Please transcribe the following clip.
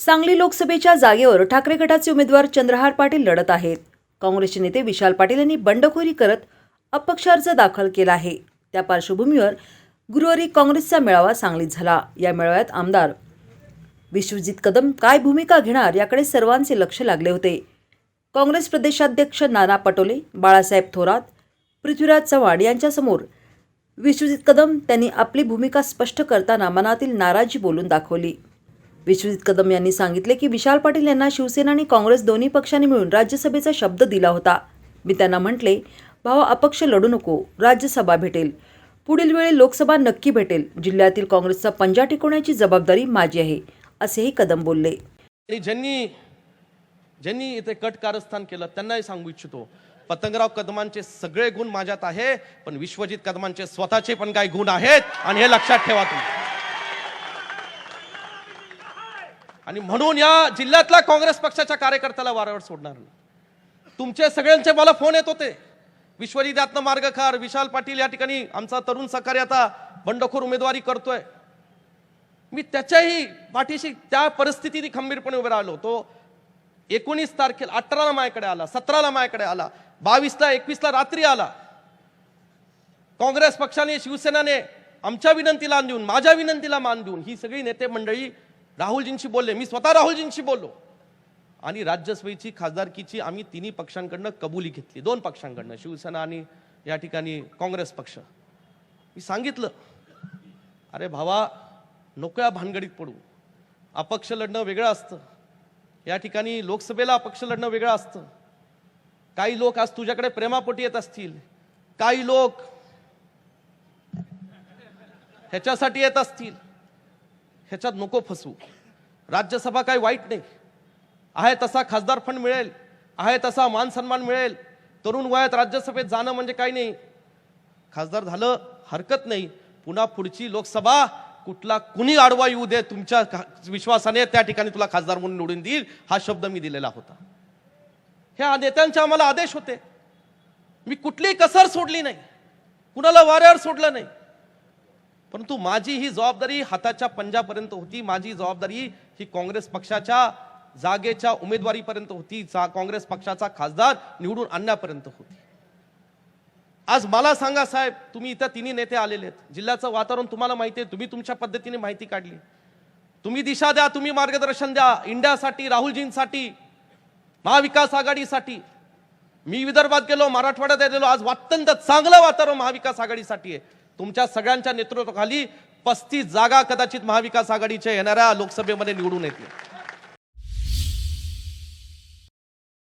सांगली लोकसभेच्या जागेवर ठाकरे गटाचे उमेदवार चंद्रहार पाटील लढत आहेत. काँग्रेसचे नेते विशाल पाटील यांनी बंडखोरी करत अपक्ष अर्ज दाखल केला आहे. त्या पार्श्वभूमीवर गुरुवारी काँग्रेसचा मेळावा सांगलीत झाला. या मेळाव्यात आमदार विश्वजित कदम काय भूमिका घेणार याकडे सर्वांचे लक्ष लागले होते. काँग्रेस प्रदेशाध्यक्ष नाना पटोले बाळासाहेब थोरात पृथ्वीराज चव्हाण यांच्यासमोर विश्वजित कदम त्यांनी आपली भूमिका स्पष्ट करताना मनातील नाराजी बोलून दाखवली. विश्वजित कदम यांनी सांगितले की विशाल पाटील यांना शिवसेना आणि काँग्रेस दोन्ही पक्षांनी मिळून राज्यसभेचा शब्द दिला होता. मी त्यांना म्हटले भावा अपक्ष लढू नको. राज्यसभा भेटेल. पुढील वेळी लोकसभा नक्की भेटेल. जिल्ह्यातील काँग्रेसचा पंजा टिकवण्याची जबाबदारी माझी आहे असेही कदम बोलले. ज्यांनी ज्यांनी इथे कट कारस्थान केलं त्यांनाही सांगू इच्छितो पतंगराव कदमांचे सगळे गुण माझ्यात आहे पण विश्वजित कदमांचे स्वतःचे पण काही गुण आहेत आणि हे लक्षात ठेवा तुम्ही. आणि म्हणून या जिल्ह्यातल्या काँग्रेस पक्षाच्या कार्यकर्त्याला वारंवार सोडणार नाही. तुमचे सगळ्यांचे मला फोन येत होते. विश्वजित यातनं मार्गखार विशाल पाटील या ठिकाणी आमचा तरुण सहकारी आता बंडखोर उमेदवारी करतोय. मी त्याच्याही पाठीशी त्या परिस्थितीने खंबीरपणे उभे राहिलो तो एकोणीस तारखेला अठराला माझ्याकडे आला सतराला माझ्याकडे आला बावीसला एकवीसला रात्री आला. काँग्रेस पक्षाने शिवसेनाने आमच्या विनंतीला मान देऊन माझ्या विनंतीला मान देऊन ही सगळी नेते मंडळी राहुलजींशी बोलले मी स्वतः राहुलजींशी बोललो. आणि राज्यसभेची खासदारकीची आम्ही तिन्ही पक्षांकडनं कबुली घेतली. दोन पक्षांकडनं शिवसेना आणि या ठिकाणी काँग्रेस पक्ष. मी सांगितलं अरे भावा नको या भानगडीत पडू. अपक्ष लढणं वेगळं असतं. या ठिकाणी लोकसभेला अपक्ष लढणं वेगळं असतं. काही लोक आज तुझ्याकडे प्रेमापोटी येत असतील. काही लोक ह्याच्यासाठी येत असतील. ह्याच्यात नको फसू राज्यसभा काही वाईट नाही. आहे तसा खासदार फंड मिळेल. आहे तसा मान सन्मान मिळेल. तरुण वयात राज्यसभेत जाणं म्हणजे काही नाही. खासदार झालं हरकत नाही. पुन्हा पुढची लोकसभा कुठला कुणी आडवा येऊ दे तुमच्या विश्वासाने त्या ठिकाणी तुला खासदार म्हणून निवडून देईल हा शब्द मी दिलेला होता. ह्या नेत्यांचे आम्हाला आदेश होते. मी कुठलीही कसर सोडली नाही. कुणाला वाऱ्यावर सोडलं नाही. परंतु माझी ही जबाबदारी हाताच्या पंजापर्यंत होती. माझी जबाबदारी ही काँग्रेस पक्षाच्या जागेच्या उमेदवारीपर्यंत होती. जा- काँग्रेस पक्षाचा खासदार निवडून आणण्यापर्यंत होती. आज मला सांगा साहेब तुम्ही इथं तिन्ही नेते आलेले आहेत. जिल्ह्याचं वातावरण तुम्हाला माहिती आहे. तुम्ही तुमच्या पद्धतीने माहिती काढली. तुम्ही दिशा द्या तुम्ही मार्गदर्शन द्या. इंडियासाठी राहुलजींसाठी महाविकास आघाडीसाठी. मी विदर्भात गेलो मराठवाड्यात गेलो. आज अत्यंत चांगलं वातावरण महाविकास आघाडीसाठी आहे. तुमच्या सगळ्यांच्या नेतृत्वाखाली पस्तीस जागा कदाचित महाविकास आघाडीच्या येणाऱ्या लोकसभेमध्ये निवडून येतील.